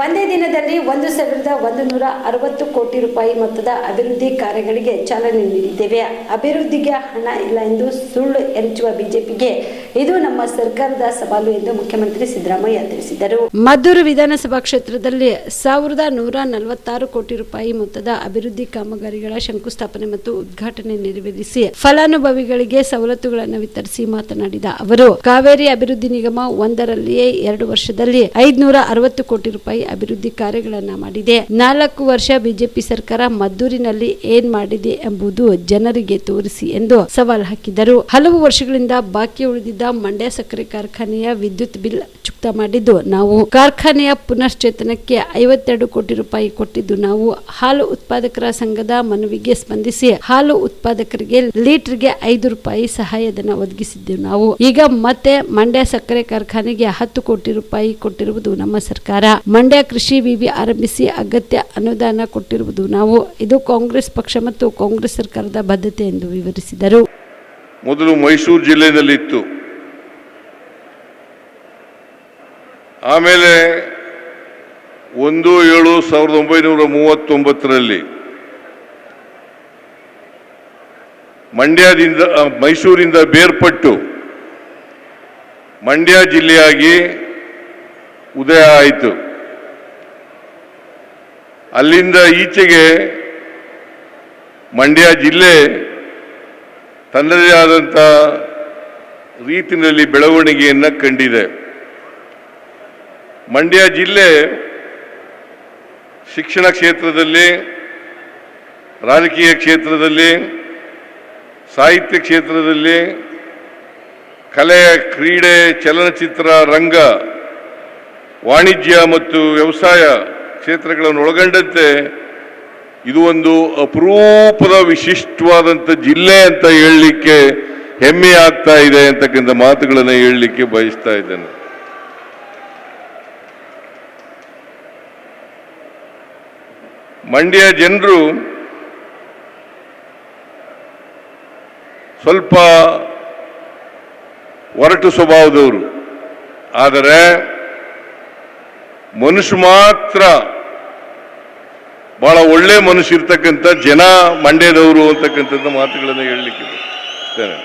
ಒಂದೇ ದಿನದಲ್ಲಿ ಒಂದು ಸಾವಿರದ ಒಂದು ನೂರ ಅರವತ್ತು ಕೋಟಿ ರೂಪಾಯಿ ಮೊತ್ತದ ಅಭಿವೃದ್ಧಿ ಕಾರ್ಯಗಳಿಗೆ ಚಾಲನೆ ನೀಡಿದ್ದೇವೆ. ಅಭಿವೃದ್ಧಿಗೆ ಹಣ ಇಲ್ಲ ಎಂದು ಸುಳ್ಳು ಎರಚುವ ಬಿಜೆಪಿಗೆ ಇದು ನಮ್ಮ ಸರ್ಕಾರದ ಸವಾಲು ಎಂದು ಮುಖ್ಯಮಂತ್ರಿ ಸಿದ್ದರಾಮಯ್ಯ ತಿಳಿಸಿದರು. ಮದ್ದೂರು ವಿಧಾನಸಭಾ ಕ್ಷೇತ್ರದಲ್ಲಿ ಸಾವಿರದ ನೂರ ನಲವತ್ತಾರು ಕೋಟಿ ರೂಪಾಯಿ ಮೊತ್ತದ ಅಭಿವೃದ್ಧಿ ಕಾಮಗಾರಿಗಳ ಶಂಕುಸ್ಥಾಪನೆ ಮತ್ತು ಉದ್ಘಾಟನೆ ನೆರವೇರಿಸಿ ಫಲಾನುಭವಿಗಳಿಗೆ ಸವಲತ್ತುಗಳನ್ನು ವಿತರಿಸಿ ಮಾತನಾಡಿದ ಅವರು, ಕಾವೇರಿ ಅಭಿವೃದ್ಧಿ ನಿಗಮ ಒಂದರಲ್ಲಿಯೇ ಎರಡು ವರ್ಷದಲ್ಲಿ ಐದುನೂರ ಅರವತ್ತು ಕೋಟಿ ರೂಪಾಯಿ ಅಭಿವೃದ್ಧಿ ಕಾರ್ಯಗಳನ್ನ ಮಾಡಿದೆ. ನಾಲ್ಕು ವರ್ಷ ಬಿಜೆಪಿ ಸರ್ಕಾರ ಮದ್ದೂರಿನಲ್ಲಿ ಏನ್ ಮಾಡಿದೆ ಎಂಬುದು ಜನರಿಗೆ ತೋರಿಸಿ ಎಂದು ಸವಾಲು ಹಾಕಿದರು. ಹಲವು ವರ್ಷಗಳಿಂದ ಬಾಕಿ ಉಳಿದಿದ್ದ ಮಂಡ್ಯ ಸಕ್ಕರೆ ಕಾರ್ಖಾನೆಯ ವಿದ್ಯುತ್ ಬಿಲ್ ಚುಕ್ತ ಮಾಡಿದ್ದು ನಾವು. ಕಾರ್ಖಾನೆಯ ಪುನಶ್ಚೇತನಕ್ಕೆ ಐವತ್ತೆರಡು ಕೋಟಿ ರೂಪಾಯಿ ಕೊಟ್ಟಿದ್ದು ನಾವು. ಹಾಲು ಉತ್ಪಾದಕರ ಸಂಘದ ಮನವಿಗೆ ಸ್ಪಂದಿಸಿ ಹಾಲು ಉತ್ಪಾದಕರಿಗೆ ಲೀಟರ್ಗೆ ಐದು ರೂಪಾಯಿ ಸಹಾಯಧನ ಒದಗಿಸಿದ್ದೆವು ನಾವು. ಈಗ ಮತ್ತೆ ಮಂಡ್ಯ ಸಕ್ಕರೆ ಕಾರ್ಖಾನೆಗೆ ಹತ್ತು ಕೋಟಿ ರೂಪಾಯಿ ಕೊಟ್ಟಿರುವುದು ನಮ್ಮ ಸರ್ಕಾರ. ಮಂಡ್ಯ ಕೃಷಿ ವಿವಿ ಆರಂಭಿಸಿ ಅಗತ್ಯ ಅನುದಾನ ಕೊಟ್ಟಿರುವುದು. ನಾವು ಇದು ಕಾಂಗ್ರೆಸ್ ಪಕ್ಷ ಮತ್ತು ಕಾಂಗ್ರೆಸ್ ಸರ್ಕಾರದ ಬದ್ಧತೆ ಎಂದು ವಿವರಿಸಿದರು. ಮೊದಲು ಮೈಸೂರು ಜಿಲ್ಲೆಯಲ್ಲಿತ್ತು. ಆಮೇಲೆ ಒಂದು ಏಳು ಸಾವಿರದ ಒಂಬೈನೂರ ಮೂವತ್ತೊಂಬತ್ತರಲ್ಲಿ ಮಂಡ್ಯದಿಂದ ಮೈಸೂರಿಂದ ಬೇರ್ಪಟ್ಟು ಮಂಡ್ಯ ಜಿಲ್ಲೆಯಾಗಿ ಉದಯ ಆಯಿತು. ಅಲ್ಲಿಂದ ಈಚೆಗೆ ಮಂಡ್ಯ ಜಿಲ್ಲೆ ತನ್ನದೇ ಆದಂಥ ರೀತಿಯಲ್ಲಿ ಬೆಳವಣಿಗೆಯನ್ನು ಕಂಡಿದೆ. ಮಂಡ್ಯ ಜಿಲ್ಲೆ ಶಿಕ್ಷಣ ಕ್ಷೇತ್ರದಲ್ಲಿ, ರಾಜಕೀಯ ಕ್ಷೇತ್ರದಲ್ಲಿ, ಸಾಹಿತ್ಯ ಕ್ಷೇತ್ರದಲ್ಲಿ, ಕಲೆ, ಕ್ರೀಡೆ, ಚಲನಚಿತ್ರ, ರಂಗ, ವಾಣಿಜ್ಯ ಮತ್ತು ವ್ಯವಸಾಯ ಕ್ಷೇತ್ರಗಳನ್ನು ಒಳಗೊಂಡಂತೆ ಇದು ಒಂದು ಅಪರೂಪದ ವಿಶಿಷ್ಟವಾದಂಥ ಜಿಲ್ಲೆ ಅಂತ ಹೇಳಲಿಕ್ಕೆ ಹೆಮ್ಮೆ ಆಗ್ತಾ ಇದೆ ಅಂತಕ್ಕಂಥ ಮಾತುಗಳನ್ನು ಹೇಳಲಿಕ್ಕೆ ಬಯಸ್ತಾ ಇದ್ದೇನೆ. ಮಂಡ್ಯ ಜನರು ಸ್ವಲ್ಪ ಒರಟು ಸ್ವಭಾವದವರು. ಆದರೆ ಮನುಷ್ಯ ಮಾತ್ರ ಬಹಳ ಒಳ್ಳೆ ಮನುಷ್ಯ ಇರ್ತಕ್ಕಂಥ ಜನ ಮಂಡ್ಯದವರು ಅಂತಕ್ಕಂಥದ್ದು ಮಾತುಗಳನ್ನು ಹೇಳಲಿಕ್ಕೆ ಬಯಸ್ತೇನೆ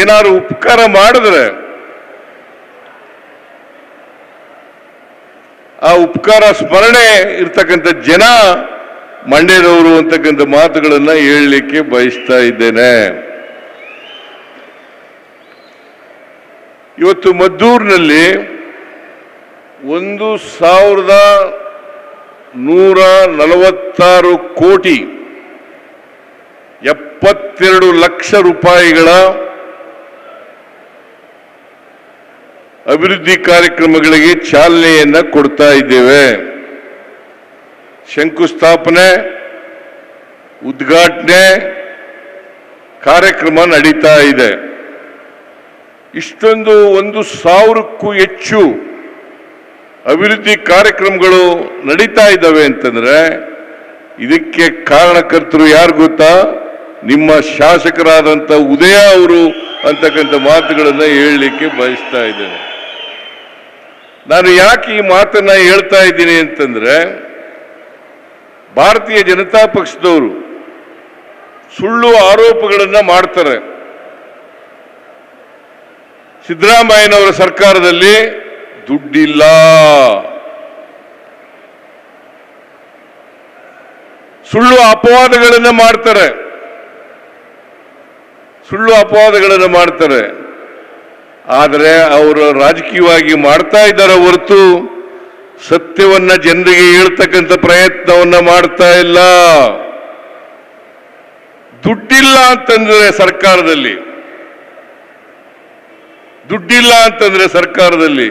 ಏನಾದ್ರು ಉಪಕಾರ ಮಾಡಿದ್ರೆ ಆ ಉಪಕಾರ ಸ್ಮರಣೆ ಇರ್ತಕ್ಕಂಥ ಜನ ಮಂಡ್ಯದವರು ಅಂತಕ್ಕಂಥ ಮಾತುಗಳನ್ನು ಹೇಳಲಿಕ್ಕೆ ಬಯಸ್ತಾ ಇದ್ದೇನೆ. ಇವತ್ತು ಮದ್ದೂರಿನಲ್ಲಿ ಒಂದು ಸಾವಿರದ ನೂರ ನಲವತ್ತಾರು ಕೋಟಿ ಎಪ್ಪತ್ತೆರಡು ಲಕ್ಷ ರೂಪಾಯಿಗಳ ಅಭಿವೃದ್ಧಿ ಕಾರ್ಯಕ್ರಮಗಳಿಗೆ ಚಾಲನೆಯನ್ನು ಕೊಡ್ತಾ ಇದ್ದೇವೆ. ಶಂಕುಸ್ಥಾಪನೆ, ಉದ್ಘಾಟನೆ ಕಾರ್ಯಕ್ರಮ ನಡೀತಾ ಇದೆ. ಇಷ್ಟೊಂದು ಒಂದು ಸಾವಿರಕ್ಕೂ ಹೆಚ್ಚು ಅಭಿವೃದ್ಧಿ ಕಾರ್ಯಕ್ರಮಗಳು ನಡೀತಾ ಇದ್ದಾವೆ ಅಂತಂದ್ರೆ ಇದಕ್ಕೆ ಕಾರಣಕರ್ತರು ಯಾರು ಗೊತ್ತಾ? ನಿಮ್ಮ ಶಾಸಕರಾದಂಥ ಉದಯ ಅವರು ಅಂತಕ್ಕಂಥ ಮಾತುಗಳನ್ನು ಹೇಳಲಿಕ್ಕೆ ಬಯಸ್ತಾ ಇದ್ದೇನೆ. ನಾನು ಯಾಕೆ ಈ ಮಾತನ್ನ ಹೇಳ್ತಾ ಇದ್ದೀನಿ ಅಂತಂದ್ರೆ, ಭಾರತೀಯ ಜನತಾ ಪಕ್ಷದವರು ಸುಳ್ಳು ಆರೋಪಗಳನ್ನ ಮಾಡ್ತಾರೆ. ಸಿದ್ದರಾಮಯ್ಯನವರ ಸರ್ಕಾರದಲ್ಲಿ ದುಡ್ಡಿಲ್ಲ. ಸುಳ್ಳು ಅಪವಾದಗಳನ್ನು ಮಾಡ್ತಾರೆ. ಸುಳ್ಳು ಅಪವಾದಗಳನ್ನು ಮಾಡ್ತಾರೆ. ಆದರೆ ಅವರು ರಾಜಕೀಯವಾಗಿ ಮಾಡ್ತಾ ಇದ್ದಾರೆ ಹೊರತು ಸತ್ಯವನ್ನ ಜನರಿಗೆ ಹೇಳ್ತಕ್ಕಂಥ ಪ್ರಯತ್ನವನ್ನ ಮಾಡ್ತಾ ಇಲ್ಲ. ದುಡ್ಡಿಲ್ಲ ಅಂತಂದ್ರೆ ಸರ್ಕಾರದಲ್ಲಿ. ದುಡ್ಡಿಲ್ಲ ಅಂತಂದ್ರೆ ಸರ್ಕಾರದಲ್ಲಿ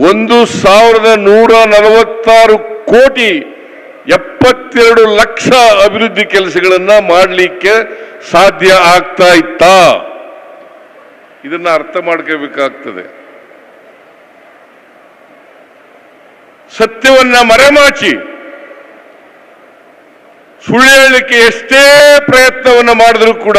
ಒಂದು ಸಾವಿರದ ನೂರ ನಲವತ್ತಾರು ಕೋಟಿ ಎಪ್ಪತ್ತೆರಡು ಲಕ್ಷ ಅಭಿವೃದ್ಧಿ ಕೆಲಸಗಳನ್ನ ಮಾಡಲಿಕ್ಕೆ ಸಾಧ್ಯ ಆಗ್ತಾ ಇತ್ತಾ. ಇದನ್ನ ಅರ್ಥ ಮಾಡ್ಕೋಬೇಕಾಗ್ತದೆ. ಸತ್ಯವನ್ನ ಮರೆಮಾಚಿ ಸುಳ್ಳು ಹೇಳಲಿಕ್ಕೆ ಎಷ್ಟೇ ಪ್ರಯತ್ನವನ್ನು ಮಾಡಿದ್ರು ಕೂಡ